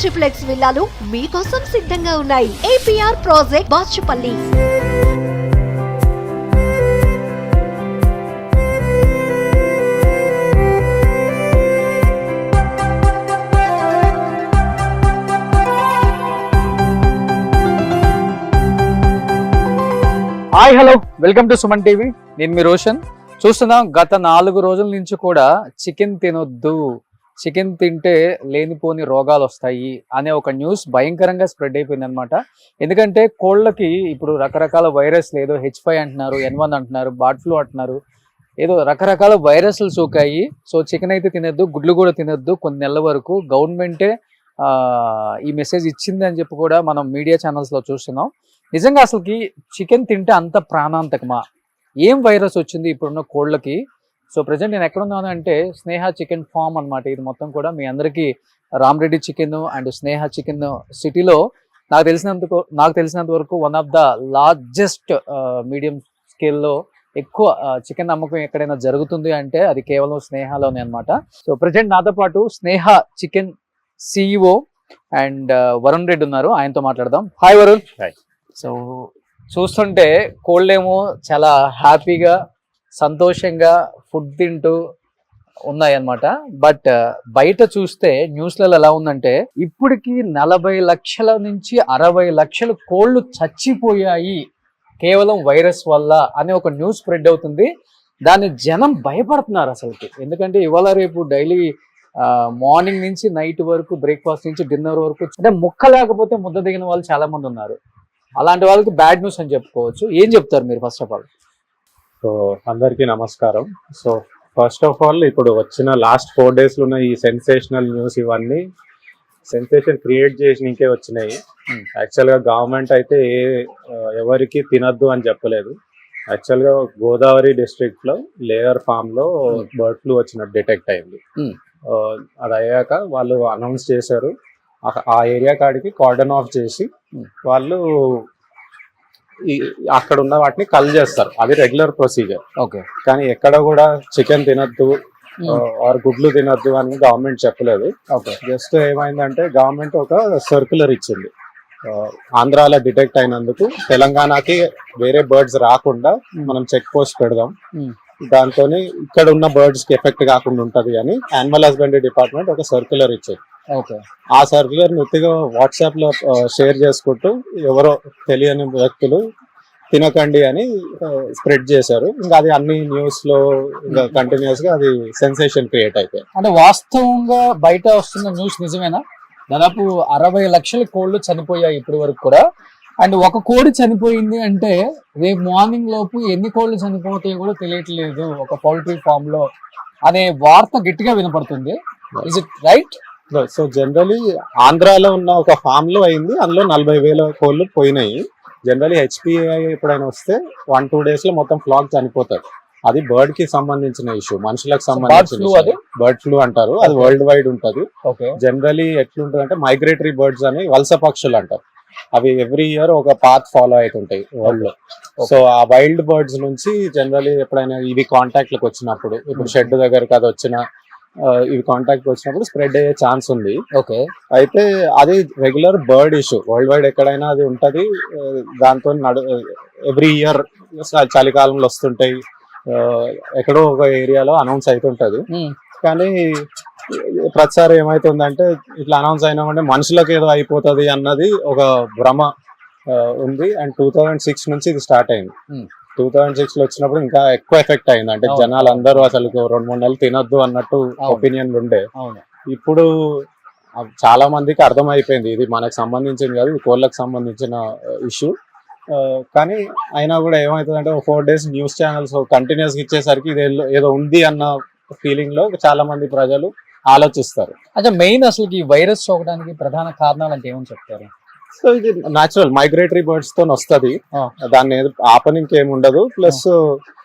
Triplex విల్లాలు మీకోసం సిద్ధంగా ఉన్నాయి. APR project Bachupally hi hello welcome to Suman TV నేను మీ రోషన్. చూస్తున్నాం గత నాలుగు రోజుల నుంచి కూడా చికెన్ తినొద్దు. చికెన్ తింటే లేనిపోని రోగాలు వస్తాయి అనే ఒక న్యూస్ భయంకరంగా స్ప్రెడ్ అయిపోయింది అనమాట ఎందుకంటే కోళ్ళకి ఇప్పుడు రకరకాల వైరస్ ఏదో హెచ్ ఫైవ్ అంటున్నారు ఎన్ వన్ అంటున్నారు బార్డ్ ఫ్లూ అంటున్నారు ఏదో రకరకాల వైరస్లు సోకాయి. సో చికెన్ అయితే తినద్దు గుడ్లు కూడా తినద్దు. కొన్ని నెలల వరకు గవర్నమెంటే ఈ మెసేజ్ ఇచ్చింది అని చెప్పి కూడా మనం మీడియా ఛానల్స్లో చూస్తున్నాం. నిజంగా అసలుకి చికెన్ తింటే అంత ప్రాణాంతకమా? ఏం వైరస్ వచ్చింది ఇప్పుడున్న కోళ్ళకి? సో ప్రజెంట్ నేను ఎక్కడ ఉన్నాను అంటే స్నేహ చికెన్ ఫామ్ అన్నమాట. ఇది మొత్తం కూడా మీ అందరికీ Ramareddy chicken and Sneha chicken సిటీలో నాకు తెలిసినంత నాకు తెలిసినంత వరకు one of the largest medium స్కేల్లో ఎక్కువ చికెన్ అమ్మకం ఎక్కడైనా జరుగుతుంది అంటే అది కేవలం స్నేహలోనే అన్నమాట. సో ప్రజెంట్ నాతో పాటు Sneha chicken CEO and Varun Reddy ఉన్నారు. ఆయనతో మాట్లాడదాం. హాయ్ వరుణ్. సో చూస్తుంటే కోళ్ళేమో చాలా హ్యాపీగా సంతోషంగా ఫుడ్ తింటూ ఉన్నాయన్నమాట. బట్ uh, బయట చూస్తే న్యూస్లలో ఎలా ఉందంటే ఇప్పటికి నలభై లక్షల నుంచి అరవై లక్షల కోళ్ళు చచ్చిపోయాయి కేవలం వైరస్ వల్ల అనే ఒక న్యూస్ స్ప్రెడ్ అవుతుంది. దాన్ని జనం భయపడుతున్నారు అసలుకి. ఎందుకంటే ఇవాళ రేపు డైలీ మార్నింగ్ నుంచి నైట్ వరకు బ్రేక్ఫాస్ట్ నుంచి డిన్నర్ వరకు అంటే ముక్క లేకపోతే ముద్ద దిగిన వాళ్ళు చాలా మంది ఉన్నారు. అలాంటి వాళ్ళకి బ్యాడ్ న్యూస్ అని చెప్పుకోవచ్చు. ఏం చెప్తారు మీరు ఫస్ట్ ఆఫ్ ఆల్? సో అందరికీ నమస్కారం సో ఫస్ట్ ఆఫ్ ఆల్ ఇప్పుడు వచ్చిన లాస్ట్ ఫోర్ డేస్లో ఉన్న ఈ సెన్సేషనల్ న్యూస్ ఇవన్నీ సెన్సేషన్ క్రియేట్ చేసినకే వచ్చినాయి Hmm. యాక్చువల్గా గవర్నమెంట్ అయితే ఏ ఎవరికి తినద్దు అని చెప్పలేదు యాక్చువల్గా గోదావరి డిస్ట్రిక్ట్లో లేయర్ ఫామ్లో Hmm. బర్డ్ ఫ్లూ వచ్చినట్టు డిటెక్ట్ అయింది Hmm. అది అయ్యాక వాళ్ళు అనౌన్స్ చేశారు ఆ- ఏరియా కాడికి కార్డన్ ఆఫ్ చేసి Hmm. వాళ్ళు అక్కడ ఉన్న వాటిని కల్ చేస్తారు. అది రెగ్యులర్ ప్రొసీజర్ ఓకే. కానీ ఎక్కడ కూడా చికెన్ తినద్దు ఆర్ గుడ్లు తినద్దు అని గవర్నమెంట్ చెప్పలేదు. ఓకే. జస్ట్ ఏమైందంటే గవర్నమెంట్ ఒక సర్క్యులర్ ఇచ్చింది. ఆంధ్రాలో డిటెక్ట్ అయినందుకు తెలంగాణకి వేరే బర్డ్స్ రాకుండా మనం చెక్ పోస్ట్ పెడదాం. దాంతో ఇక్కడ ఉన్న బర్డ్స్కి ఎఫెక్ట్ కాకుండా ఉంటది అని యానిమల్ హస్బెండరీ డిపార్ట్మెంట్ ఒక సర్క్యులర్ ఇచ్చింది. ఆ సర్క్యులర్ ఉత్తిగా వాట్సాప్లో షేర్ చేసుకుంటూ ఎవరో తెలియని వ్యక్తులు తినకండి అని స్ప్రెడ్ చేశారు. ఇంకా అది అన్ని న్యూస్లో ఇంకా కంటిన్యూస్గా అది సెన్సేషన్ క్రియేట్ అయిపోయింది. అంటే వాస్తవంగా బయట వస్తున్న న్యూస్ నిజమేనా? దాదాపు అరవై లక్షల కోళ్ళు చనిపోయాయి ఇప్పటి వరకు కూడా. అండ్ ఒక కోడి చనిపోయింది అంటే రేపు మార్నింగ్ లోపు ఎన్ని కోళ్ళు చనిపోతాయో కూడా తెలియట్లేదు ఒక పౌల్ట్రీ ఫామ్లో అనే వార్త గట్టిగా వినపడుతుంది. Is it right so generally ఆంధ్రాలో ఉన్న ఒక ఫామ్లో అయింది. అందులో నలభై వేల కోళ్ళు పోయినాయి. జనరలీ హెచ్పిఐ ఎప్పుడైనా వస్తే వన్ టూ డేస్లో మొత్తం ఫ్లాక్ చనిపోతారు. అది బర్డ్కి సంబంధించిన ఇష్యూ మనుషులకు? సంబంధించిన బర్డ్ ఫ్లూ అంటారు. అది. వరల్డ్ వైడ్ ఉంటది. ఓకే జనరలీ ఎట్లుంటుంది అంటే మైగ్రేటరీ బర్డ్స్ అని వలస పక్షులు అంటారు. అవి ఎవ్రీ ఇయర్ ఒక పాత్ ఫాలో అవుతుంటాయి వరల్డ్లో. సో ఆ వైల్డ్ బర్డ్స్ నుంచి జనరలీ ఎప్పుడైనా ఇవి కాంటాక్ట్లకు వచ్చినప్పుడు ఇప్పుడు షెడ్ దగ్గరకు అది వచ్చిన ఇవి కాంటాక్ట్ వచ్చినప్పుడు స్ప్రెడ్ అయ్యే ఛాన్స్ ఉంది. ఓకే. అయితే అది regular bird issue world wide ఎక్కడైనా అది ఉంటది దాంతో నడు ఎవ్రీ ఇయర్ చలికాలంలో వస్తుంటాయి. ఎక్కడో ఒక ఏరియాలో అనౌన్స్ అవుతుంటది కానీ ప్రతిసారి ఏమైతుందంటే ఇట్లా అనౌన్స్ అయినామంటే మనుషులకు ఏదో అయిపోతుంది అన్నది ఒక భ్రమ ఉంది. అండ్ టూ థౌజండ్ సిక్స్ నుంచి ఇది స్టార్ట్ అయింది. టూ థౌజండ్ సిక్స్లో వచ్చినప్పుడు ఇంకా ఎక్కువ ఎఫెక్ట్ అయింది. అంటే. జనాలు అందరూ అసలు రెండు మూడు నెలలు తినొద్దు అన్నట్టు. ఒపీనియన్లు ఉండే. అవును. ఇప్పుడు చాలా మందికి అర్థమైపోయింది. ఇది మనకు సంబంధించింది కాదు కోళ్ళకి సంబంధించిన ఇష్యూ కానీ అయినా కూడా ఏమవుతుందంటే ఒక four days news channels continuous ఇచ్చేసరికి ఇది ఏదో- ఏదో ఉంది అన్న ఫీలింగ్లో చాలా మంది ప్రజలు ఆలోచిస్తారు. అంటే మెయిన్ అసలు ఈ వైరస్ సోకడానికి ప్రధాన కారణాలు అంటే ఏమని చెప్తారు? సో ఇది నాచురల్ మైగ్రేటరీ బర్డ్స్తో వస్తది. దాన్ని ఆపనికి ఏమి ఉండదు. ప్లస్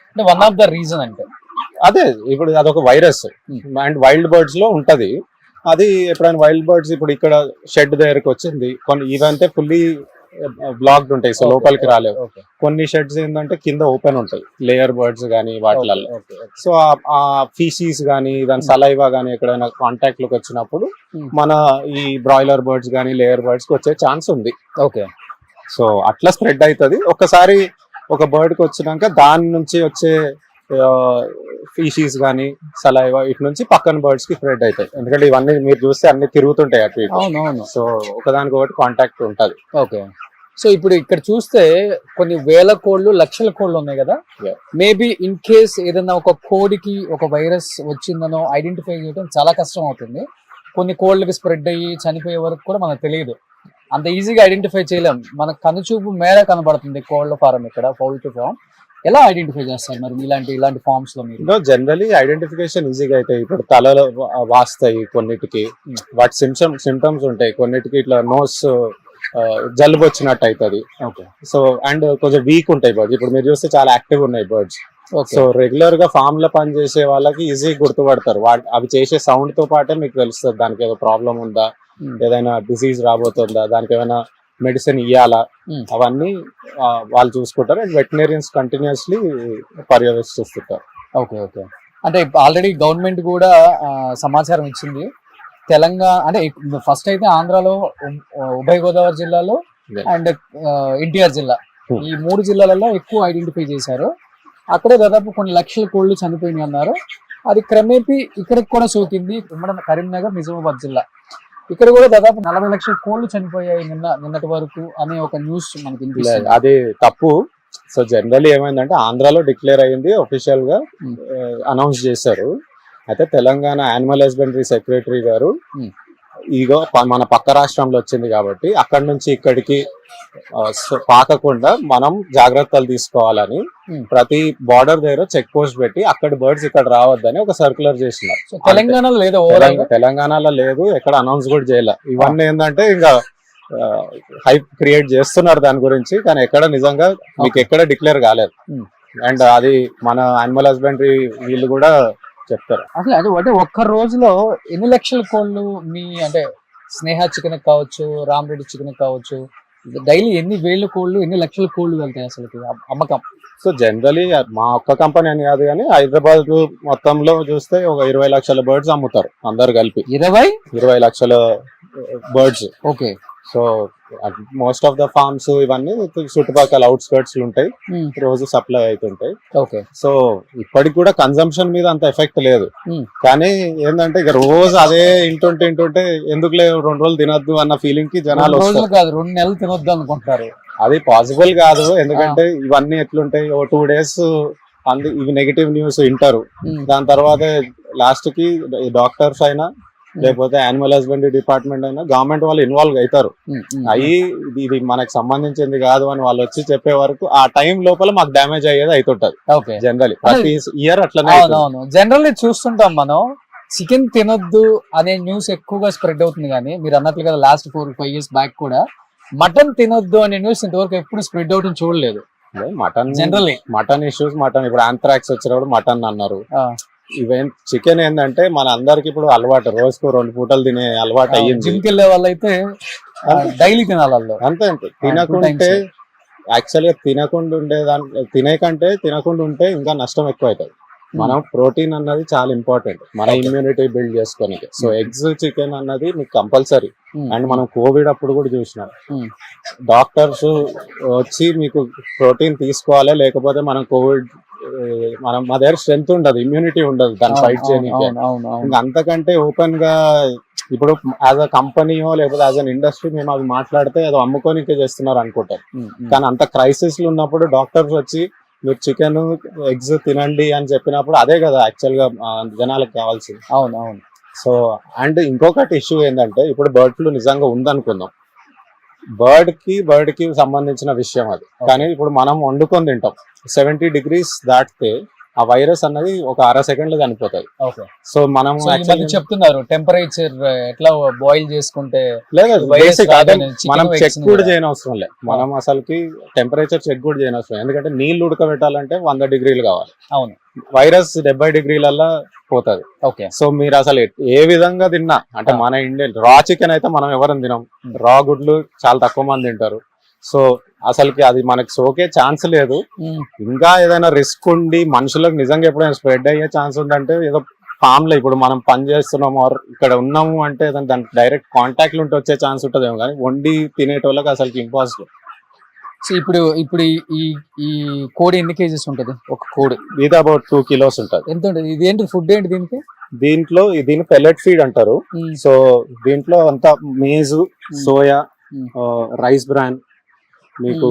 అంటే వన్ ఆఫ్ ద రీజన్ అంటే? అదే ఇప్పుడు అదొక వైరస్ Hmm. అండ్ వైల్డ్ బర్డ్స్లో ఉంటది. అది ఎప్పుడైనా వైల్డ్ బర్డ్స్ ఇప్పుడు ఇక్కడ షెడ్ దగ్గరకు వచ్చింది. కొన్ని ఇవంతే ఫుల్లీ బ్లాక్డ్ ఉంటాయి. సో లోపలికి రాలేవు. కొన్ని షెడ్స్ ఏంటంటే కింద ఓపెన్ ఉంటాయి. లేయర్ బర్డ్స్ కానీ వాటిలలో సో ఆ- ఆ ఫీసీస్ కానీ దాని సలైవా కానీ ఎక్కడైనా కాంటాక్ట్లోకి వచ్చినప్పుడు Hmm. మన ఈ బ్రాయిలర్ బర్డ్స్ కానీ లేయర్ బర్డ్స్కి వచ్చే ఛాన్స్ ఉంది. ఓకే సో అట్లా స్ప్రెడ్ అవుతుంది ఒకసారి ఒక బర్డ్కి వచ్చినాక దాని నుంచి వచ్చే ఫీషీస్ కానీ సలైవా ఇటు నుంచి పక్కన బర్డ్స్కి స్ప్రెడ్ అవుతాయి. ఎందుకంటే ఇవన్నీ మీరు చూస్తే అన్ని తిరుగుతుంటాయి అటు ఇటు. అవును అవును సో ఒకదానికి ఒకటి కాంటాక్ట్ ఉంటది. ఓకే. సో ఇప్పుడు ఇక్కడ చూస్తే కొన్ని వేల కోళ్ళు లక్షల కోళ్ళు ఉన్నాయి కదా. మేబీ ఇన్ కేస్ ఏదైనా ఒక కోడికి ఒక వైరస్ వచ్చిందనో ఐడెంటిఫై చేయడం చాలా కష్టం అవుతుంది. కొన్ని కోళ్ళకి స్ప్రెడ్ అయ్యి చనిపోయే వరకు కూడా మనకు తెలియదు. అంత ఈజీగా ఐడెంటిఫై చేయలేం. మన కనుచూపు మేర కనబడుతుంది కోళ్ళ ఫారం ఇక్కడ పౌల్ట్రీ ఫామ్ ఎలా ఐడెంటిఫై చేస్తారు మరి ఇలాంటి ఇలాంటి ఫార్మ్స్లో మీరు? జనరలీ ఐడెంటిఫికేషన్ ఈజీగా అవుతాయి ఇప్పుడు తలలో వాస్తాయి కొన్నిటికి. Hmm. వాటి సిమ్టమ్ సిమ్టమ్స్ ఉంటాయి. కొన్నిటికి ఇట్లా నోస్ జలుబు వచ్చినట్టు అవుతుంది ఓకే సో అండ్ కొంచెం వీక్ ఉంటాయి బర్డ్స్ ఇప్పుడు మీరు చూస్తే చాలా యాక్టివ్ ఉన్నాయి బర్డ్స్ సో రెగ్యులర్గా ఫామ్లో పని చేసే వాళ్ళకి ఈజీ గుర్తుపడతారు. అవి చేసే సౌండ్తో పాటే మీకు తెలుస్తుంది. దానికి ఏదో ప్రాబ్లం ఉందా? ఏదైనా డిసీజ్ రాబోతుందా? దానికి ఏమైనా మెడిసిన్ ఇవ్వాలా. అవన్నీ వాళ్ళు చూసుకుంటారు. And veterinarians continuously పర్యవేక్షిస్తుంటారు. Okay okay. అంటే ఆల్రెడీ గవర్నమెంట్ కూడా సమాచారం ఇచ్చింది. తెలంగాణ అంటే ఫస్ట్ అయితే ఆంధ్రాలో ఉభయ గోదావరి జిల్లాలో. అండ్ ఎన్టీఆర్ జిల్లా. Hmm. ఈ మూడు జిల్లాలలో ఎక్కువ ఐడెంటిఫై చేశారు. అక్కడే దాదాపు కొన్ని లక్షల కోళ్ళు చనిపోయినాయి అన్నారు. అది క్రమేపీ ఇక్కడికి కూడా సోకింది. ఉమ్మడి కరీంనగర్ నిజామాబాద్ జిల్లా. ఇక్కడ కూడా దాదాపు నలభై లక్షల కోళ్ళు చనిపోయాయి నిన్న నిన్నటి వరకు అనే ఒక న్యూస్ మనకి వినిపిస్తుంది అది తప్పు సో జనరల్లీ ఏమైందంటే ఆంధ్రాలో డిక్లేర్ అయ్యింది ఒఫీషియల్గా Hmm. అనౌన్స్ చేశారు అయితే తెలంగాణ యానిమల్ హస్బెండరీ సెక్రటరీ గారు Hmm. ఇగో ప- మన పక్క రాష్ట్రంలో వచ్చింది కాబట్టి అక్కడి నుంచి ఇక్కడికి పాకకుండా మనం జాగ్రత్తలు తీసుకోవాలని Hmm. ప్రతి బార్డర్ దగ్గర చెక్ పోస్ట్ పెట్టి అక్కడ బర్డ్స్ ఇక్కడ రావద్దని ఒక సర్క్యులర్ చేసినారు తెలంగాణలో లేదా తెలంగాణలో లేదు ఎక్కడ అనౌన్స్ కూడా చేయలే. ఇవన్నీ ఏంటంటే ఇంకా హైప్ క్రియేట్ చేస్తున్నారు దాని గురించి కానీ ఎక్కడ నిజంగా మీకు ఎక్కడ డిక్లేర్ కాలేదు. Hmm. అండ్ అది మన యానిమల్ హస్బెండరీ వీళ్ళు కూడా చెప్తారు. అసలు అది అంటే ఒక్క రోజులో ఎన్ని లక్షల కోళ్ళు మీ అంటే స్నేహ చికెన్ కావచ్చు రామరెడ్డి చికెన్ కావచ్చు డైలీ ఎన్ని వేల కోళ్ళు ఎన్ని లక్షల కోళ్ళు వెళ్తాయి అసలు అమ్మకం. సో జనరలీ మా ఒక్క కంపెనీ అని కాదు కానీ హైదరాబాద్ మొత్తంలో చూస్తే ఒక ఇరవై లక్షల బర్డ్స్ అమ్ముతారు అందరు కలిపి. ఇరవై? ఇరవై లక్షల birds. Okay. So most of the farms ఇవన్నీ చుట్టుపక్కల అవుట్స్కర్ట్స్ ఉంటాయి. రోజు సప్లై అవుతుంటాయి ఓకే. సో ఇప్పటికి కూడా కన్సంప్షన్ మీద అంత ఎఫెక్ట్ లేదు. Hmm. కానీ ఏంటంటే ఇక రోజు అదే ఇంటుంటే ఇంటుంటే ఎందుకు లేదు రెండు రోజులు తినొద్దు అన్న ఫీలింగ్కి జనాలు కాదు రెండు నెలలు తినొద్దు అనుకుంటారు. అది పాసిబుల్ కాదు. ఎందుకంటే ఇవన్నీ ఎట్లుంటాయి? ఓ టూ డేస్ అంది ఇవి నెగిటివ్ న్యూస్ వింటారు. ఉమ్, దాని తర్వాత లాస్ట్కి డాక్టర్స్ అయినా లేకపోతే యానిమల్ హస్బెండరీ డిపార్ట్మెంట్ అయినా గవర్నమెంట్ వాళ్ళు ఇన్వాల్వ్ అవుతారు. అయ్యి ఇది- మనకు సంబంధించింది కాదు అని వాళ్ళు వచ్చి చెప్పే వరకు ఆ టైం లోపల మాకు డ్యామేజ్ అయ్యేది అవుతుంటది ఓకే జనరలీ ప్రతి ఇయర్ అట్లనే అవుతుంది. జనరల్లీ చూస్తుంటాం మనం చికెన్ తినొద్దు అనే న్యూస్ ఎక్కువగా స్ప్రెడ్ అవుతుంది కానీ మీరు అన్నట్లు కదా last four five years back కూడా మటన్ తినొద్దు అనే న్యూస్ ఇంతవరకు ఎప్పుడు స్ప్రెడ్ అవడం చూడలేదు. Mutton generally mutton issues mutton ఇప్పుడు ఆంథ్రాక్స్ వచ్చినప్పుడు మటన్ అన్నారు. ఈవెన్ చికెన్ ఏంటంటే మన అందరికి ఇప్పుడు అలవాటు రోజుకు రెండు పూటలు తినే అలవాటు అయ్యింది. జిమ్కి వెళ్ళే వాళ్ళైతే డైలీ తినాలి అంతే అంతే. తినకుంటే times. యాక్చువల్గా తినకుండా ఉండే దాని తినేకంటే తినకుండా ఉంటే ఇంకా నష్టం ఎక్కువ అవుతుంది మనం ప్రోటీన్ అన్నది చాలా ఇంపార్టెంట్ మన. ఇమ్యూనిటీ బిల్డ్ చేసుకోనికి సో Hmm. ఎగ్స్ చికెన్ అన్నది మీకు కంపల్సరీ ఉమ్, అండ్ మనం కోవిడ్ అప్పుడు కూడా చూసినాం Hmm. డాక్టర్స్ వచ్చి మీకు ప్రోటీన్ తీసుకోవాలి లేకపోతే మనం కోవిడ్ మనం మా దగ్గర స్ట్రెంత్ ఉండదు ఇమ్యూనిటీ ఉండదు దాన్ని ఫైట్ చేయడానికి. ఇంకా అంతకంటే ఓపెన్గా ఇప్పుడు యాజ్ అ కంపెనీయో లేకపోతే యాజ్ అన్ ఇండస్ట్రీ మేము అవి మాట్లాడితే ఏదో అమ్ముకోనికే చేస్తున్నారు అనుకుంటారు. కానీ అంత క్రైసిస్లో ఉన్నప్పుడు డాక్టర్స్ వచ్చి మీరు చికెన్ ఎగ్స్ తినండి అని చెప్పినప్పుడు అదే కదా యాక్చువల్గా జనాలకు కావాల్సింది. అవును అవును. సో అండ్ ఇంకొకటి ఇష్యూ ఏంటంటే ఇప్పుడు బర్డ్ ఫ్లూ నిజంగా ఉందనుకుందాం. బర్డ్కి బర్డ్కి సంబంధించిన విషయం అది. కానీ ఇప్పుడు మనం వండుకొని తింటాం. సెవెంటీ డిగ్రీస్ దాటితే ఆ వైరస్ అన్నది ఒక అర సెకండ్లో చనిపోతుంది ఓకే. సో మనం చెప్తున్నారు. టెంపరేచర్ ఎట్లా బాయిల్ చేసుకుంటే లేదు మనం చెక్ కూడా. చేయని అవసరం లేదు మనం అసలుకి టెంపరేచర్ చెక్ కూడా చేయని అవసరం. ఎందుకంటే నీళ్ళు ఉడకబెట్టాలంటే వంద డిగ్రీలు కావాలి. అవును. వైరస్ డెబ్బై డిగ్రీలల్లా పోతుంది. ఓకే. సో మీరు అసలు ఏ విధంగా తిన్నా అంటే. మన ఇండియన్ రా చికెన్ అయితే మనం ఎవరం తినం. రా గుడ్లు చాలా తక్కువ మంది తింటారు. సో అసలుకి అది మనకి సోకే ఛాన్స్ లేదు. ఇంకా ఏదైనా రిస్క్ ఉండి మనుషులకు నిజంగా ఎప్పుడైనా స్ప్రెడ్ అయ్యే ఛాన్స్ ఉందంటే ఏదో ఫామ్లో ఇప్పుడు మనం పని చేస్తున్నాము or ఇక్కడ ఉన్నాము అంటే దానికి డైరెక్ట్ కాంటాక్ట్ ఉంటే వచ్చే ఛాన్స్ ఉంటుందేమో కానీ వండి తినేటోళ్ళకి అసలు ఇంపాసిబుల్ సో ఇప్పుడు ఇప్పుడు ఈ- ఈ కోడి ఎన్ని కేజీస్ ఉంటది? ఒక కోడి. ఇది అబౌట్ టూ కిలోస్ ఉంటుంది. ఎంత ఉంటుంది? ఇది ఏంటి? ఫుడ్ ఏంటి దీనికి? దీంట్లో దీన్ని పెల్లెట్ ఫీడ్ అంటారు. సో దీంట్లో అంతా మేజు సోయా. రైస్ బ్రాన్ మీకు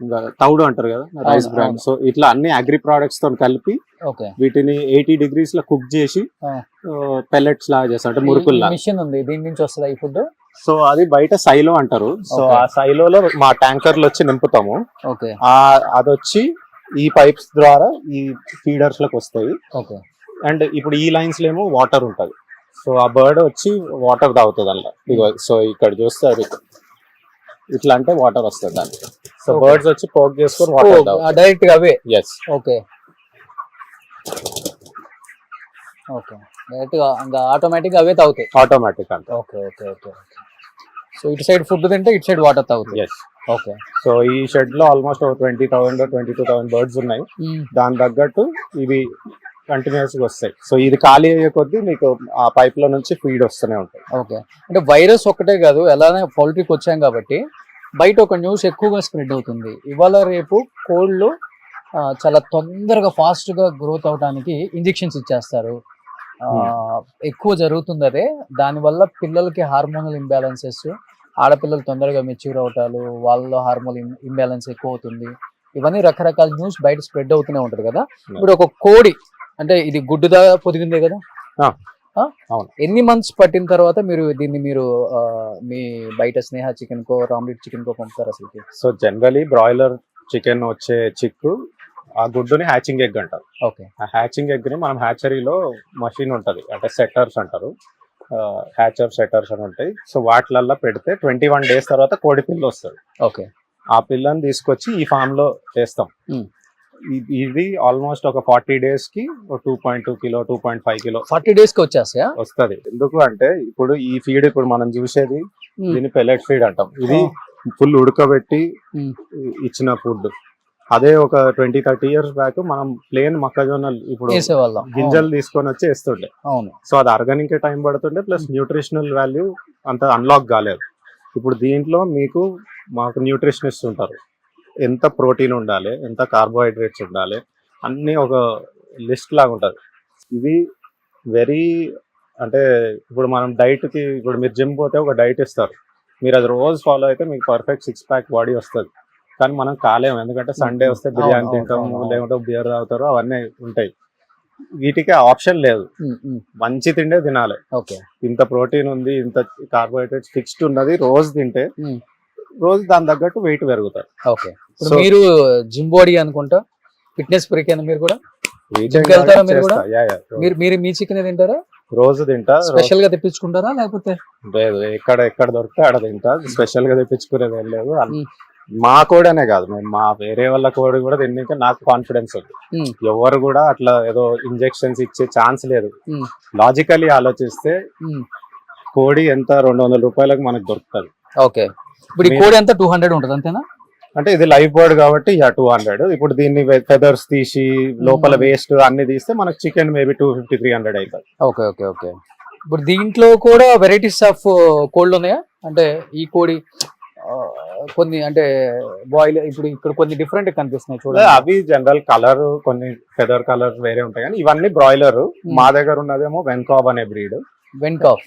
ఇంకా తౌడు అంటారు కదా రైస్ అవును. సో ఇట్లా అన్ని అగ్రి ప్రోడక్ట్స్తో కలిపి ఓకే. వీటిని ఎయిటీ డిగ్రీస్లో కుక్ చేసి. పెల్లెట్స్ లాగా చేస్తారు. అంటే మురుకుల్లా. మిషన్ ఉంది దీని నుంచి వస్తుందా ఈ ఫుడ్ సో అది బయట సైలో అంటారు. సో. ఆ సైలోలో మా ట్యాంకర్లు వచ్చి నింపుతాము. అది వచ్చి ఈ పైప్స్ ద్వారా ఈ ఫీడర్స్లకు వస్తాయి. ఓకే. అండ్ ఇప్పుడు ఈ లైన్స్లో ఏమో వాటర్ ఉంటది. సో ఆ బర్డ్ వచ్చి వాటర్ తాగుతుంది అందులో. సో ఇక్కడ చూస్తే అది ఇట్లా అంటే వాటర్ వస్తుంది దానికి. సో. బర్డ్స్ వచ్చి పోక్ చేసుకొని వాటర్ డైరెక్ట్గా అవే ఎస్ ఓకే ఓకే డైరెక్ట్గా ఇంకా ఆటోమేటిక్ అవే తాగుతాయి? ఆటోమేటిక్ అంట ఓకే ఓకే ఓకే సో ఇటు సైడ్ ఫుడ్ తింటే ఇటు సైడ్ వాటర్ తాగుతాయి? ఎస్ ఓకే సో ఈ షెడ్లో almost twenty thousand twenty two thousand birds ఉన్నాయి. దాని తగ్గట్టు ఇవి కంటిన్యూస్గా వస్తాయి. సో ఇది ఖాళీ అయ్యే కొద్దీ మీకు ఆ పైప్లో నుంచి ఫీడ్ వస్తూనే ఉంటాయి ఓకే. అంటే వైరస్ ఒకటే కాదు ఎలానే పౌల్ట్రీకి వచ్చాం కాబట్టి బయట ఒక న్యూస్ ఎక్కువగా స్ప్రెడ్ అవుతుంది. ఇవాళ రేపు కోళ్ళు ఆ, చాలా తొందరగా fast గా గ్రోత్ అవడానికి ఇంజెక్షన్స్ ఇచ్చేస్తారు. ఆ, ఎక్కువ జరుగుతుంది అదే. దానివల్ల పిల్లలకి హార్మోనల్ ఇంబ్యాలెన్సెస్ ఆడపిల్లలు తొందరగా మెచ్యూర్ అవటాలు వాళ్ళలో హార్మోన్ ఇంబ్యాలెన్స్ ఎక్కువ అవుతుంది. ఇవన్నీ రకరకాల న్యూస్ బయట స్ప్రెడ్ అవుతూనే ఉంటది కదా. ఇప్పుడు ఒక కోడి అంటే ఇది గుడ్డుదా పొదిగిందే కదా? అవును. ఎన్ని మంత్స్ పట్టిన తర్వాత మీరు దీన్ని మీరు మీ బయట స్నేహ చికెన్ కో రామ్లెట్ చికెన్ కో పంపుతారు అసలు సో జనరలీ బ్రాయిలర్ చికెన్ వచ్చే చిక్కు ఆ గుడ్డుని హ్యాచింగ్ ఎగ్ అంటారు. ఓకే. ఆ హ్యాచింగ్ ఎగ్ని మనం హ్యాచరీలో మషిన్ ఉంటది అంటే సెట్టర్స్ అంటారు. హ్యాచర్ సెట్టర్స్ అని ఉంటాయి. సో వాటిలల్లో పెడితే ట్వంటీ వన్ డేస్ తర్వాత కోడి పిల్ల వస్తుంది. ఓకే. ఆ పిల్లని తీసుకొచ్చి ఈ ఫామ్లో. ఇ- ఇది ఆల్మోస్ట్ ఒక ఫార్టీ డేస్కి two point two kilo two point five kilo forty డేస్కి వచ్చేస్తాయా? వస్తది. ఎందుకు అంటే ఇప్పుడు ఈ ఫీడ్ ఇప్పుడు మనం చూసేది. దీన్ని పెల్లెట్ ఫీడ్ అంటాం. ఇది ఫుల్ ఉడకబెట్టి. ఇచ్చిన ఫుడ్ అదే ఒక ట్వంటీ థర్టీ ఇయర్స్ బ్యాక్ మనం ప్లేన్ మొక్కజొన్న ఇప్పుడు గింజలు తీసుకొని వచ్చి వేస్తుండే. అవును. సో అది ఆర్గానిక్ టైం పడుతుండే ప్లస్ న్యూట్రిషనల్ వాల్యూ అంత అన్లాక్ కాలేదు. ఇప్పుడు దీంట్లో మీకు మాకు న్యూట్రిషనిస్ట్ ఉంటారు. ఎంత ప్రోటీన్ ఉండాలి ఎంత కార్బోహైడ్రేట్స్ ఉండాలి అన్నీ ఒక లిస్ట్ లాగా ఉంటుంది. ఇది వెరీ అంటే ఇప్పుడు మనం డైట్కి ఇప్పుడు మీరు జిమ్ పోతే ఒక డైట్ ఇస్తారు. మీరు అది రోజు ఫాలో అయితే మీకు పర్ఫెక్ట్ సిక్స్ ప్యాక్ బాడీ వస్తుంది. కానీ మనం కాలేము ఎందుకంటే సండే వస్తే బిర్యానీ అవును, తింటాం అవును, అవును. లేకుంటే బియర్ తాగుతారు అవన్నీ ఉంటాయి. వీటికి ఆప్షన్ లేదు. మంచి తిండే తినాలి. ఓకే. ఇంత ప్రోటీన్ ఉంది ఇంత కార్బోహైడ్రేట్స్ ఫిక్స్డ్ ఉన్నది రోజు తింటే. రోజు దాని తగ్గట్టు వెయిట్ పెరుగుతారు. ఓకే. ఇప్పుడు మీరు జిమ్ బాడీ అనుకుంటా ఫిట్నెస్ ఫ్రీకేనా మీరు కూడా? Reach Gym కి అయ్యాక వెళ్తారా మీరు చేస్తా. మీరు మీరు మీ చికెన్ తింటారా? రోజు తింటా స్పెషల్గా తెప్పించుకుంటారా లేకపోతే? లేదు ఎక్కడ ఎక్కడ దొరికితే ఆడ తింటా. స్పెషల్గా తెప్పించుకునేది ఏం లేదు. అన్- మ్మ్. మా కోడనే కాదు మేము మా వేరే వాళ్ళ కోడి కూడా తిన్నాక నాకు కాన్ఫిడెన్స్ ఉంది. మ్మ్. ఎవరు కూడా అట్లా ఏదో ఇంజెక్షన్స్ ఇచ్చే ఛాన్స్ లేదు. మ్మ్. లాజికలీ ఆలోచిస్తే కోడి ఎంత రెండు వందల రూపాయలకు మనకు దొరుకుతుంది. ఓకే. ఇప్పుడు ఈ కోడి ఎంత? టూ హండ్రెడ్ ఉంటుంది అంతేనా? అంటే ఇది లైఫ్ బర్డ్ కాబట్టి యా టూ హండ్రెడ్. ఇప్పుడు దీన్ని ఫెదర్స్ తీసి లోపల. వేస్ట్ అన్ని తీస్తే మనకు chicken maybe two fifty three hundred అవుతుంది ఓకే ఓకే ఓకే. ఇప్పుడు దీంట్లో కూడా వెరైటీస్ ఆఫ్ కోళ్ళు ఉన్నాయా? అంటే ఈ కోడి కొన్ని అంటే బాయిల్ ఇప్పుడు ఇక్కడ కొన్ని డిఫరెంట్ కనిపిస్తున్నాయి చూడండి. అవి జనరల్ కలర్ కొన్ని ఫెదర్ కలర్ వేరే ఉంటాయి కానీ ఇవన్నీ బ్రాయిలర్ మా దగ్గర ఉన్నదేమో వెన్కాబ్ అనే బ్రీడ్ వెన్కాఫ్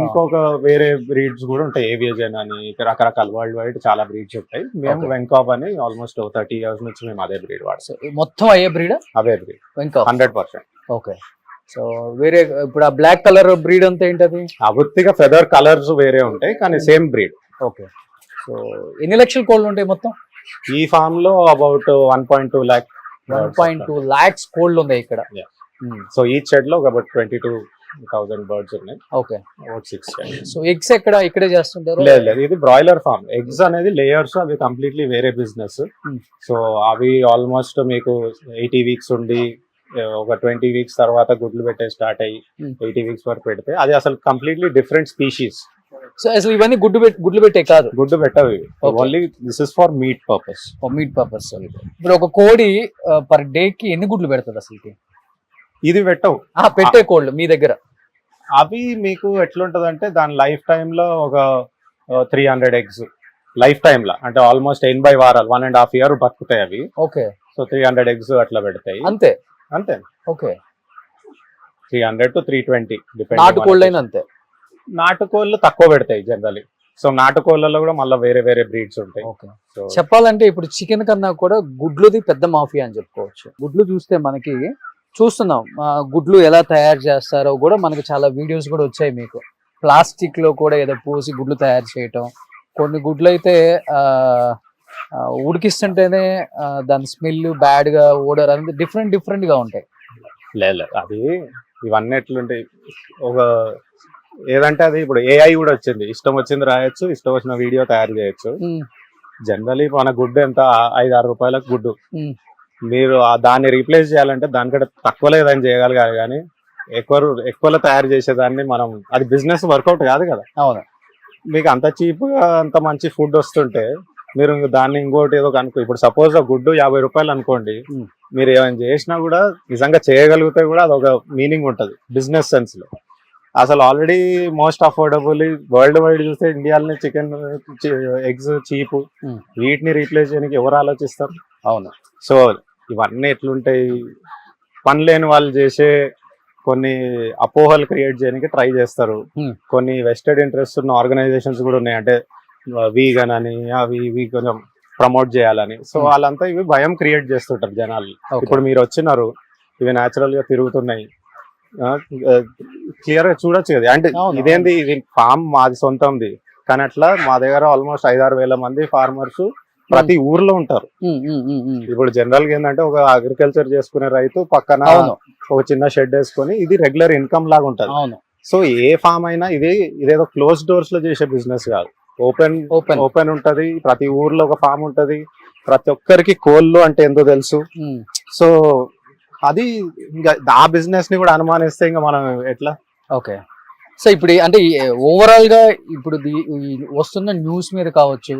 ఇంకొక వేరే బ్రీడ్స్ కూడా ఉంటాయి. ఏవియజన్ అని రకరకాల వరల్డ్ వైడ్ చాలా బ్రీడ్స్ ఉంటాయి. మేము. వెన్కాబ్ అని ఆల్మోస్ట్ థర్టీ ఇయర్స్ నుంచి మేము అదే బ్రీడ్ వాడతాం. మొత్తం అయ్యే బ్రీడ్ అవే బ్రీడ్ వెన్కాఫ్ హండ్రెడ్ పర్సెంట్ ఓకే సో వేరే ఇప్పుడు ఆ బ్లాక్ కలర్ బ్రీడ్ అంతా ఏంటది? అబుత్తిగా ఫెదర్ కలర్స్ వేరే ఉంటాయి కానీ సేమ్ బ్రీడ్ ఓకే సో ఎన్ని లక్షల కోళ్ళు ఉంటాయి మొత్తం? ఈ ఫామ్లో about one point two lakh one point two lakhs కోళ్ళు ఉన్నాయి ఇక్కడ. సో ఈ షెడ్లో ఒక ట్వంటీ టూ థౌసండ్ బర్డ్స్ ఉన్నాయి. ఓకే. సిక్స్ సో ఎగ్స్ ఎక్కడ ఇక్కడే చేస్తుంటారు? లేదు లేదు. ఇది బ్రాయిలర్ ఫార్మ్ ఎగ్స్ అనేది లేయర్స్ అవి కంప్లీట్లీ వేరే బిజినెస్ Hmm. సో అవి ఆల్మోస్ట్ మీకు ఎయిటీ వీక్స్ ఉండి ఒక ట్వంటీ వీక్స్ తర్వాత గుడ్లు పెట్టే స్టార్ట్ అయ్యి Hmm. ఎయిటీ వీక్స్ వరకు పెడితే అది అసలు కంప్లీట్లీ డిఫరెంట్ స్పీషీస్ సో అసలు ఇవన్నీ గుడ్డు గుడ్లు పెట్టే కాదు? గుడ్డు పెట్టవి. Only this is for meat purpose meat purpose ఇప్పుడు ఒక కోడి పర్ డే కి ఎన్ని గుడ్లు పెడుతుంది అసలుకి? ఇది పెట్టవు. పెట్టే కోళ్ళు మీ దగ్గర. అవి మీకు ఎట్లుంటది అంటే దాని లైఫ్ టైమ్లో ఒక త్రీ హండ్రెడ్ ఎగ్స్ లైఫ్ టైమ్లో. అంటే ఆల్మోస్ట్ ఎనభై వారాలు వన్ అండ్ హాఫ్ ఇయర్ బతుకుతాయి అవి. Okay. So three hundred eggs అట్లా పెడతాయి. అంతే. అంతే. Okay. Three hundred to three twenty నాటు కోళ్ళు అయినా అంతే. నాటుకోళ్ళు తక్కువ పెడతాయి జనరలీ సో నాటుకోళ్ళలో కూడా మళ్ళీ వేరే వేరే బ్రీడ్స్ ఉంటాయి. చెప్పాలంటే ఇప్పుడు చికెన్ కన్నా కూడా గుడ్లుది పెద్ద మాఫియా అని చెప్పుకోవచ్చు. గుడ్లు చూస్తే మనకి చూస్తున్నాం. గుడ్లు ఎలా తయారు చేస్తారో కూడా మనకి చాలా వీడియోస్ కూడా వచ్చాయి మీకు. ప్లాస్టిక్లో కూడా ఏదో పోసి గుడ్లు తయారు చేయటం. కొన్ని గుడ్లు అయితే ఉడికిస్తుంటేనే దాని స్మెల్ బ్యాడ్గా ఓడర్ అనేది డిఫరెంట్ డిఫరెంట్గా ఉంటాయి. లేదు అది ఇవన్నీ ఎట్లుంటాయి? ఒక ఏదంటే అది ఇప్పుడు ఏఐ కూడా వచ్చింది. ఇష్టం వచ్చింది రాయొచ్చు ఇష్టం వచ్చిన వీడియో తయారు చేయొచ్చు. జనరలీ మన గుడ్డు ఎంత? ఐదు ఆరు రూపాయలకు గుడ్డు. మీరు దాన్ని రీప్లేస్ చేయాలంటే దానికంటే తక్కువ లేదని చేయగలగాలి కానీ ఎక్కువ ఎక్కువలో తయారు చేసేదాన్ని మనం అది బిజినెస్ వర్కౌట్ కాదు కదా. అవును. మీకు అంత చీప్గా అంత మంచి ఫుడ్ వస్తుంటే మీరు దాన్ని ఇంకోటి ఏదో కనుక్కో ఇప్పుడు సపోజ్ ఆ గుడ్డు యాభై రూపాయలు అనుకోండి. మీరు ఏమైనా చేసినా కూడా నిజంగా చేయగలిగితే కూడా అదొక మీనింగ్ ఉంటది బిజినెస్ సెన్స్లో. అసలు already most affordable world wide చూస్తే ఇండియాలోనే చికెన్ ఎగ్స్ చీప్. వీటిని రీప్లేస్ చేయడానికి ఎవరు ఆలోచిస్తారు? అవును. సో ఇవన్నీ ఎట్లుంటాయి? పని లేని వాళ్ళు చేసే కొన్ని అపోహలు క్రియేట్ చేయడానికి ట్రై చేస్తారు. కొన్ని వెస్టెడ్ ఇంట్రెస్ట్ ఉన్న ఆర్గనైజేషన్స్ కూడా ఉన్నాయి. అంటే వీగన్ అని అవి ఇవి కొంచెం ప్రమోట్ చేయాలని. సో. వాళ్ళంతా ఇవి భయం క్రియేట్ చేస్తుంటారు జనాలు. ఇప్పుడు మీరు వచ్చినారు ఇవి న్యాచురల్గా తిరుగుతున్నాయి. క్లియర్గా చూడొచ్చు కదా. అంటే ఇదేంది? ఇది ఫామ్ మాది సొంతంది. కానీ అట్లా మా దగ్గర ఆల్మోస్ట్ ఐదారు వేల మంది ఫార్మర్స్ ప్రతి ఊర్లో ఉంటారు. ఇప్పుడు జనరల్గా ఏంటంటే ఒక అగ్రికల్చర్ చేసుకునే రైతు పక్కన ఒక చిన్న షెడ్ వేసుకొని ఇది రెగ్యులర్ ఇన్కమ్ లాగా ఉంటది. సో ఏ ఫామ్ అయినా ఇది ఇదేదో క్లోజ్ డోర్స్లో చేసే బిజినెస్ కాదు. ఓపెన్ ఓపెన్ ఓపెన్ ఉంటది. ప్రతి ఊర్లో ఒక ఫామ్ ఉంటది. ప్రతి ఒక్కరికి కోళ్ళు అంటే ఎంతో తెలుసు. సో అది ఇంకా ఆ బిజినెస్ని కూడా అనుమానిస్తే ఇంకా మనం ఎట్లా? ఓకే. సో ఇప్పుడు అంటే ఓవరాల్గా ఇప్పుడు వస్తున్న న్యూస్ మీద కావచ్చు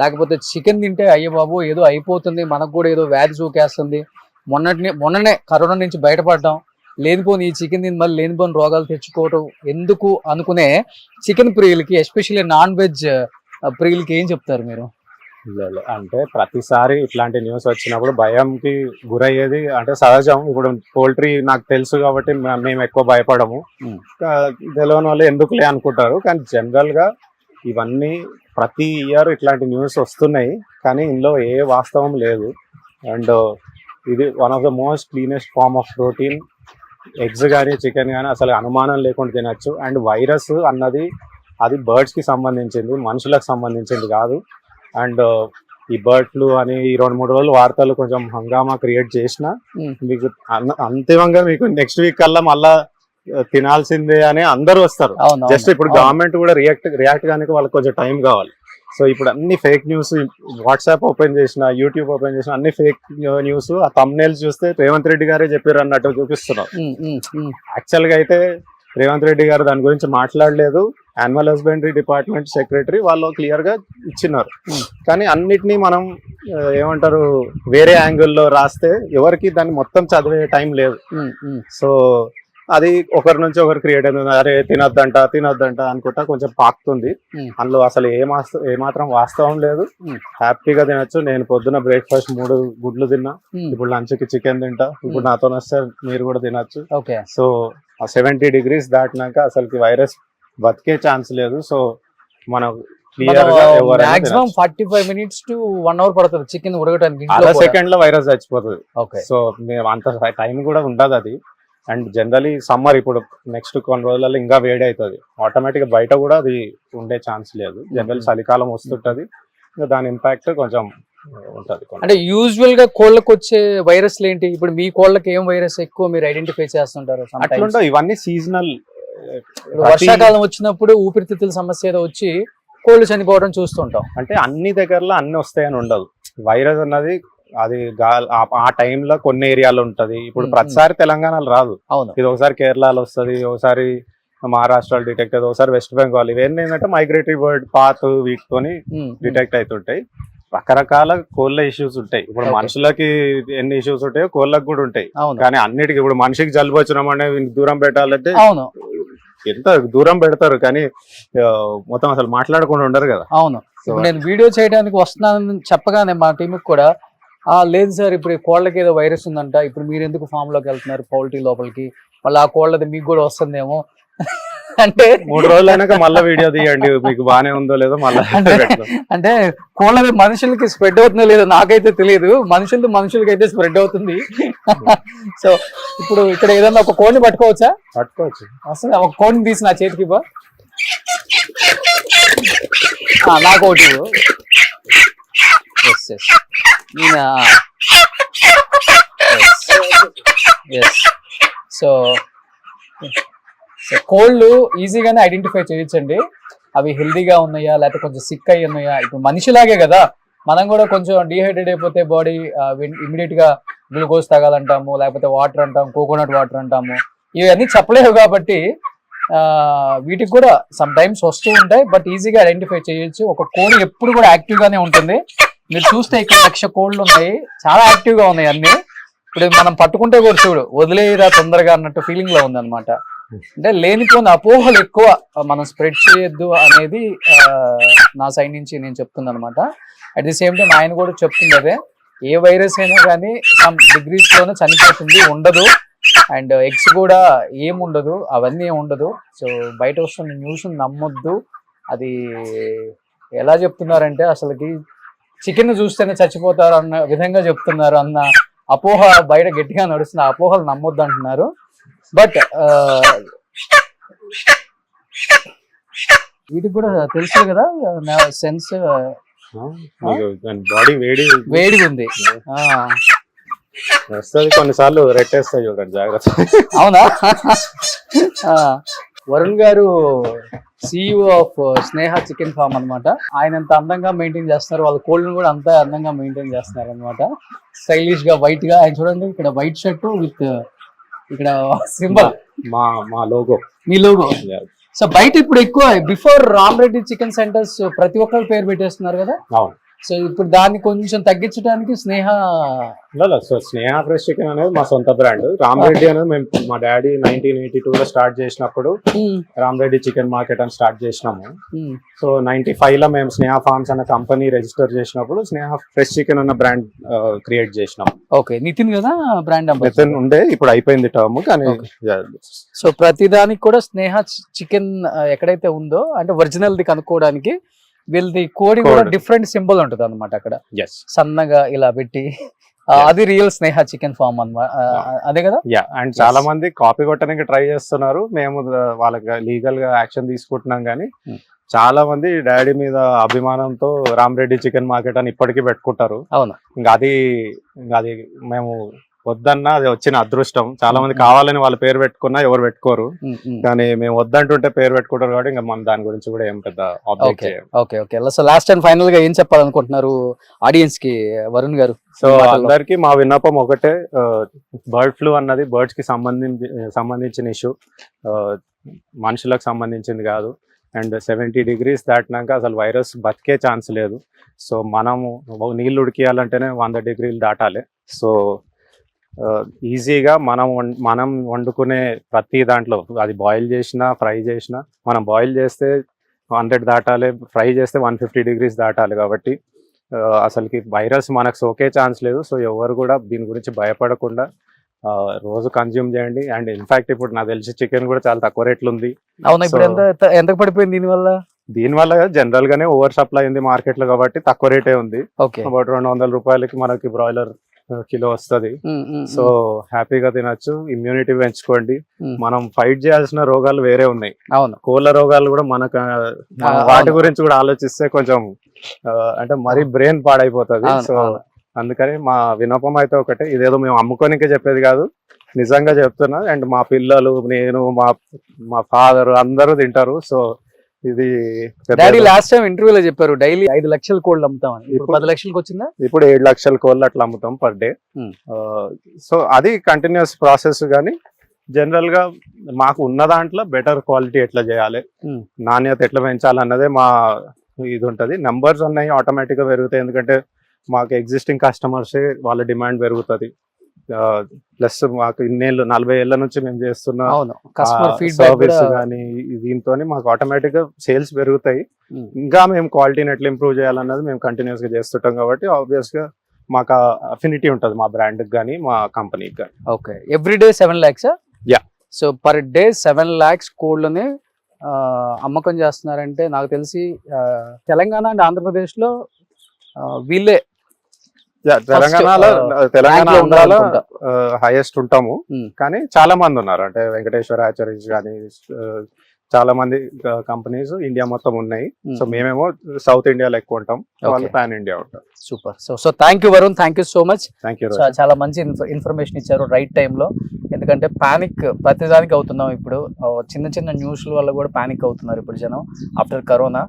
లేకపోతే చికెన్ తింటే అయ్యే బాబు ఏదో అయిపోతుంది మనకు కూడా ఏదో వ్యాధి సోకేస్తుంది మొన్నటిని మొన్ననే కరోనా నుంచి బయటపడ్డాం. లేనిపోని ఈ చికెన్ తిని మళ్ళీ లేనిపోని రోగాలు తెచ్చుకోవటం ఎందుకు అనుకునే చికెన్ ప్రియులకి ఎస్పెషల్లీ నాన్ వెజ్ ప్రియులకి ఏం చెప్తారు మీరు. అంటే ప్రతిసారి ఇట్లాంటి న్యూస్ వచ్చినప్పుడు భయంకి గురయ్యేది అంటే సహజం. ఇప్పుడు పోల్ట్రీ నాకు తెలుసు కాబట్టి మేము ఎక్కువ భయపడము. తెలియని వాళ్ళు ఎందుకులే అనుకుంటారు. కానీ జనరల్గా ఇవన్నీ ప్రతి ఇయర్ ఇట్లాంటి న్యూస్ వస్తున్నాయి కానీ ఇందులో ఏ వాస్తవం లేదు. అండ్ ఇది one of the most cleanest farm of protein eggs కానీ చికెన్ కానీ అసలు అనుమానం లేకుండా తినచ్చు. అండ్ వైరస్ అన్నది అది బర్డ్స్కి సంబంధించింది మనుషులకు సంబంధించింది కాదు. అండ్ ఈ బర్డ్ ఫ్లూ అని ఈ రెండు మూడు రోజులు వార్తలు కొంచెం హంగామా క్రియేట్ చేసిన Hmm. మీకు అంతిమంగా మీకు నెక్స్ట్ వీక్ కల్లా మళ్ళా తినాల్సిందే అని అందరూ వస్తారు. జస్ట్ ఇప్పుడు గవర్నమెంట్ కూడా రియాక్ట్ రియాక్ట్ కానీ వాళ్ళకి కొంచెం టైం కావాలి. సో ఇప్పుడు అన్ని ఫేక్ న్యూస్ వాట్సాప్ ఓపెన్ చేసిన యూట్యూబ్ ఓపెన్ చేసిన అన్ని ఫేక్ న్యూస్ ఆ తమ్నేల్స్ చూస్తే రేవంత్ రెడ్డి గారే చెప్పారు అన్నట్టు చూపిస్తున్నారు. యాక్చువల్గా అయితే రేవంత్ రెడ్డి గారు దాని గురించి మాట్లాడలేదు. యానిమల్ హస్బెండరీ డిపార్ట్మెంట్ సెక్రటరీ వాళ్ళు క్లియర్గా ఇచ్చినారు. కానీ అన్నిటినీ మనం ఏమంటారు వేరే యాంగిల్లో రాస్తే ఎవరికి దాన్ని మొత్తం చదివే టైం లేదు. సో అది ఒకరి నుంచి ఒకరు క్రియేట్ అవుతుంది అరే తినొద్దంట తినొద్దంట అనుకుంటా కొంచెం పాకుతుంది. అందులో అసలు ఏ మాస్త ఏ మాత్రం వాస్తవం లేదు. హ్యాపీగా తినొచ్చు. నేను పొద్దున బ్రేక్ఫాస్ట్ మూడు గుడ్లు తిన్నా. ఇప్పుడు లంచ్కి చికెన్ తింటా. ఇప్పుడు. నాతో వస్తే మీరు కూడా తినొచ్చు. ఓకే. సో ఆ సెవెంటీ డిగ్రీస్ దాటినాక అసలుకి వైరస్ బతికే ఛాన్స్ లేదు. సో మనం maximum. Forty five minutes to one hour పడుతుంది. చికెన్ ఉడకడానికి సెకండ్లో వైరస్ చచ్చిపోతుంది. సో మేము అంత టైం కూడా ఉండదు అది. అండ్ జనరలీ సమ్మర్ ఇప్పుడు నెక్స్ట్ కొన్ని రోజులలో ఇంకా వేడి అవుతుంది ఆటోమేటిక్ బయట కూడా అది ఉండే ఛాన్స్ లేదు. జనరల్. చలికాలం వస్తుంటది. ఇంకా దాని ఇంపాక్ట్ కొంచెం ఉంటది. అంటే యూజువల్గా కోళ్ళకి వచ్చే వైరస్లు ఏంటి? ఇప్పుడు మీ కోళ్ళకి ఏం వైరస్ ఎక్కువ మీరు ఐడెంటిఫై చేస్తుంటారు? అట్లుండవు. ఇవన్నీ సీజనల్ వర్షాకాలం వచ్చినప్పుడు ఊపిరితిత్తుల సమస్య ఏదో వచ్చి కోళ్ళు చనిపోవడం చూస్తుంటాం. అంటే అన్ని దగ్గరలో అన్ని వస్తాయని ఉండదు. వైరస్ అన్నది అది ఆ- టైంలో కొన్ని ఏరియాలో ఉంటది. ఇప్పుడు. ప్రతిసారి తెలంగాణలో రాదు. అవును. ఇది ఒకసారి కేరళలో వస్తది ఒకసారి మహారాష్ట్రలో డిటెక్ట్ అవుతుంది ఒకసారి వెస్ట్ బెంగాల్. ఇవన్నీ ఏంటంటే మైగ్రేటరీ బర్డ్ పాత్ వీటితోని. డిటెక్ట్ అవుతుంటాయి. రకరకాల కోళ్ళ ఇష్యూస్ ఉంటాయి. ఇప్పుడు. మనుషులకి ఎన్ని ఇష్యూస్ ఉంటాయో కోళ్ళకి కూడా ఉంటాయి. అవును. కానీ అన్నిటికీ ఇప్పుడు మనిషికి జలుబు వచ్చినామంటే వీనికి దూరం పెట్టాలంటే అవును. ఎంత దూరం పెడతారు? కానీ మొత్తం అసలు మాట్లాడకుండా ఉండరు కదా. అవును. నేను వీడియో చేయడానికి వస్తున్నానని చెప్పగానే మా టీంకి కూడా లేదు సార్ ఇప్పుడు ఈ కోళ్ళకి ఏదో వైరస్ ఉందంట. ఇప్పుడు మీరు ఎందుకు ఫామ్లోకి వెళ్తున్నారు పౌల్ట్రీ లోపలికి? మళ్ళీ ఆ కోళ్ళది మీకు కూడా వస్తుందేమో. అంటే మూడు రోజులు అయినాక మళ్ళీ వీడియో తీయండి. మీకు బానే ఉందో లేదో మళ్ళీ అంటే కోళ్ళది మనుషులకి స్ప్రెడ్ అవుతుందో లేదో నాకైతే తెలియదు మనుషులది మనుషులకి అయితే స్ప్రెడ్ అవుతుంది. సో ఇప్పుడు ఇక్కడ ఏదన్నా ఒక కోడిని పట్టుకోవచ్చా? పట్టుకోవచ్చు. అసలు ఒక కోడిని తీసి నా చేతికి ఆ, నాకు ఒకటి ఎస్ ఎస్ నేను ఎస్ సో సో కోళ్ళు ఈజీగానే ఐడెంటిఫై చేయొచ్చండి అవి హెల్దీగా ఉన్నాయా లేకపోతే కొంచెం సిక్ అయ్యి ఉన్నాయా? ఇప్పుడు మనిషిలాగే కదా. మనం కూడా కొంచెం డిహైడ్రేట్ అయిపోతే బాడీ ఇమీడియట్గా గ్లూకోజ్ తాగాలంటాము లేకపోతే వాటర్ అంటాము కోకోనట్ వాటర్ అంటాము. ఇవన్నీ చెప్పలేవు కాబట్టి వీటికి కూడా సమ్ టైమ్స్ వస్తూ ఉంటాయి బట్ ఈజీగా ఐడెంటిఫై చేయొచ్చు. ఒక కోడి ఎప్పుడు కూడా యాక్టివ్గానే ఉంటుంది. మీరు చూస్తే ఇక్కడ లక్ష కోళ్ళు ఉన్నాయి. చాలా యాక్టివ్గా ఉన్నాయి అన్ని. ఇప్పుడు మనం పట్టుకుంటే కూడా చూడు వదిలేయరా తొందరగా అన్నట్టు ఫీలింగ్లో ఉంది అనమాట అంటే లేనిపోయిన అపోహలు ఎక్కువ మనం స్ప్రెడ్ చేయొద్దు అనేది నా సైడ్ నుంచి నేను చెప్తున్నాను అనమాట అట్ ది సేమ్ టైం ఆయన కూడా చెప్తుంది అదే. ఏ వైరస్ అయినా కానీ సమ్ డిగ్రీస్లోనే చనిపోతుంది ఉండదు. అండ్ ఎగ్స్ కూడా ఏం ఉండదు అవన్నీ ఉండదు. సో బయట వస్తున్న న్యూస్ నమ్మొద్దు. అది ఎలా చెప్తున్నారంటే అసలుకి చికెన్ చూస్తేనే చచ్చిపోతారు అన్న విధంగా చెప్తున్నారు అన్న అపోహ బయట గట్టిగా నడుస్తుంది ఆ అపోహలు నమ్మొద్దు అంటున్నారు. బట్ వీటికి కూడా తెలుసు కదా సెన్స్ బాడీ వేడి వేడిగా ఉంది. వస్తుంది కొన్నిసార్లు రెట్టేస్తాయి చూడండి జాగ్రత్త. అవునా? వరుణ్ గారు CEO of Sneha chicken farm అన్నమాట. ఆయన ఎంత అందంగా మెయింటైన్ చేస్తున్నారు వాళ్ళ కోళ్ళని కూడా అంత అందంగా మెయింటైన్ చేస్తున్నారు అనమాట స్టైలిష్గా వైట్గా. ఆయన చూడండి ఇక్కడ వైట్ షర్ట్ విత్ ఇక్కడ సింబల్ మా మా లోగో మీ లోగో సో బయట ఇప్పుడు ఎక్కువ before Ram Reddy chicken centres ప్రతి ఒక్కరు పేరు పెట్టేస్తున్నారు కదా? అవును. సో ఇప్పుడు దాన్ని కొంచెం తగ్గించడానికి Sneha so Sneha fresh chicken అనేది మా సొంత బ్రాండ్. రామరెడ్డి అనేది మేము మా డాడీ నైన్టీన్ ఎయిటీ టూ లో స్టార్ట్ చేసినప్పుడు రామరెడ్డి చికెన్ మార్కెట్ అని స్టార్ట్ చేసినాము. సో నైన్టీ ఫైవ్లో మేము స్నేహ ఫార్మ్స్ అనే కంపెనీ రిజిస్టర్ చేసినప్పుడు స్నేహ ఫ్రెష్ చికెన్ అన్న బ్రాండ్ క్రియేట్ చేసినాం. ఓకే నితిన్ కదా బ్రాండ్ నితిన్ ఉండే ఇప్పుడు అయిపోయింది టర్మ్ కానీ. సో ప్రతిదానికి కూడా స్నేహ చికెన్ ఎక్కడైతే ఉందో అంటే ఒరిజినల్ ది కనుక్కోవడానికి వీళ్ళది కోడి కూడా. డిఫరెంట్ సింబల్ ఉంటుంది అనమాట అక్కడ. సన్నగా ఇలా పెట్టి. అది రియల్ స్నేహ చికెన్ ఫామ్ అన్నమాట అదే కదా? యా అండ్ చాలా మంది కాపీ కొట్టడానికి ట్రై చేస్తున్నారు. మేము వాళ్ళకి లీగల్గా యాక్షన్ తీసుకుంటున్నాం కానీ Hmm. చాలా మంది డాడీ మీద అభిమానంతో రామరెడ్డి చికెన్ మార్కెట్ అని ఇప్పటికీ పెట్టుకుంటారు. అవును. ఇంకా అది ఇంకా అది మేము వద్దన్నా అది వచ్చిన అదృష్టం. చాలా మంది కావాలని వాళ్ళ పేరు పెట్టుకున్నా ఎవరు పెట్టుకోరు. కానీ మేము వద్దంటుంటే పేరు పెట్టుకుంటారు కాబట్టి ఇంకా మనం దాని గురించి కూడా ఏం పెద్ద okay okay okay. So last and ఫైనల్గా ఏం చెప్పాలనుకుంటున్నారు ఆడియన్స్కి వరుణ్ గారు? సో. అందరికి మా విన్నపం ఒకటే బర్డ్ ఫ్లూ అన్నది బర్డ్స్కి సంబంధించి సంబంధించిన ఇష్యూ మనుషులకు సంబంధించింది కాదు. అండ్ సెవెంటీ డిగ్రీస్ దాటినాక అసలు వైరస్ బతికే ఛాన్స్ లేదు. సో మనము నీళ్ళు ఉడికియాలంటేనే వంద డిగ్రీలు దాటాలి. సో ఈజీగా మనం మనం వండుకునే ప్రతి దాంట్లో అది బాయిల్ చేసినా ఫ్రై చేసినా మనం బాయిల్ చేస్తే హండ్రెడ్ దాటాలి ఫ్రై చేస్తే వన్ ఫిఫ్టీ డిగ్రీస్ దాటాలి కాబట్టి అసలుకి వైరస్ మనకు సోకే ఛాన్స్ లేదు. సో ఎవరు కూడా దీని గురించి భయపడకుండా రోజు కన్జ్యూమ్ చేయండి. అండ్ ఇన్ఫాక్ట్ ఇప్పుడు నాకు తెలిసి చికెన్ కూడా చాలా తక్కువ రేట్లు ఉంది. అవునా ఇప్పుడు ఎంత పడిపోయింది దీని వల్ల? దీనివల్ల జనరల్ గానే ఓవర్ సప్లై ఉంది మార్కెట్లో కాబట్టి తక్కువ రేటే ఉంది. అబౌట్ రెండు వందల రూపాయలకి మనకి బ్రాయిలర్ కిలో వస్తది. సో హ్యాపీగా తినొచ్చు. ఇమ్యూనిటీ పెంచుకోండి. మనం ఫైట్ చేయాల్సిన రోగాలు వేరే ఉన్నాయి. అవును. కోళ్ళ రోగాలు కూడా మనకు వాటి. గురించి కూడా ఆలోచిస్తే కొంచెం అంటే మరీ బ్రెయిన్ పాడైపోతుంది. సో. అందుకని మా వినోపం అయితే ఒకటే. ఇదేదో మేము అమ్ముకోనికే చెప్పేది కాదు. నిజంగా చెప్తున్నా. అండ్ మా పిల్లలు నేను మా మా ఫాదర్ అందరూ తింటారు. సో ఇది డాడీ లాస్ట్ టైం ఇంటర్వ్యూలో చెప్పారు డైలీ ఐదు లక్షల కోళ్ళు అమ్ముతామని. ఇప్పుడు ఇప్పుడు- పది లక్షలకు వచ్చిందా? ఇప్పుడు ఏడు లక్షల కోళ్ళు అట్లా అమ్ముతాం పర్ డే Hmm. సో అది కంటిన్యూస్ ప్రాసెస్ కానీ జనరల్గా మాకు ఉన్న దాంట్లో బెటర్ క్వాలిటీ ఎట్లా చేయాలి Hmm. నాణ్యత ఎట్లా పెంచాలి అన్నదే మా ఇది ఉంటది నంబర్స్ ఉన్నాయి ఆటోమేటిక్గా పెరుగుతాయి. ఎందుకంటే మాకు ఎగ్జిస్టింగ్ కస్టమర్స్ వాళ్ళ డిమాండ్ పెరుగుతుంది. ప్లస్ మాకు ఇన్నేళ్ళు నలభై ఏళ్ళ నుంచి మేము చేస్తున్న అవును. కస్టమర్ ఫీడ్బ్యాక్ సర్వీస్ కానీ దీంతో మాకు ఆటోమేటిక్గా సేల్స్ పెరుగుతాయి. ఇంకా మేము క్వాలిటీని ఎట్లా ఇంప్రూవ్ చేయాలన్నది మేము కంటిన్యూస్గా చేస్తుంటాం కాబట్టి ఆబ్వియస్గా మాకు అఫినిటీ ఉంటుంది మా బ్రాండ్ కానీ మా కంపెనీకి కానీ okay every day seven lakhs Yeah. So per day seven lakhs కోళ్ళని అమ్మకం చేస్తున్నారంటే నాకు తెలిసి తెలంగాణ అండ్ ఆంధ్రప్రదేశ్లో ఆ, వీళ్ళే తెలంగాణలో తెలంగాణ ఆంధ్రాలో. హైయెస్ట్ ఉంటాము. Hmm. కానీ చాలా మంది ఉన్నారు. అంటే వెంకటేశ్వర ఆచార్యస్ కానీ చాలా మంది కంపెనీస్ ఇండియా మొత్తం ఉన్నాయి. సో మేమేమో సౌత్ ఇండియాలో ఎక్కువ ఉంటాం. వాళ్ళు. పాన్ ఇండియా ఉంటాం super so so thank you Varun thank you so much thank you చాలా మంచి ఇన్ఫర్మేషన్ ఇచ్చారు రైట్ టైంలో ఎందుకంటే పానిక్ ప్రతిదానికి అవుతున్నాం ఇప్పుడు. చిన్న చిన్న న్యూస్ల వల్ల కూడా పానిక్ అవుతున్నారు ఇప్పుడు జనం ఆఫ్టర్ కరోనా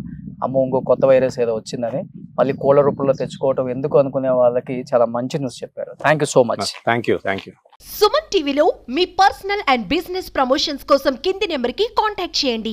అమ్మో ఇంకో కొత్త వైరస్ ఏదో వచ్చిందని. మళ్ళీ కోళ్ళ రూపంలో తెచ్చుకోవటం ఎందుకు అనుకునే వాళ్ళకి చాలా మంచి న్యూస్ చెప్పారు. Thank you so much thank you thank you Suman టీవీలో మీ పర్సనల్ అండ్ బిజినెస్ ప్రమోషన్స్ కోసం కింది నెంబర్కి కాంటాక్ట్ చేయండి.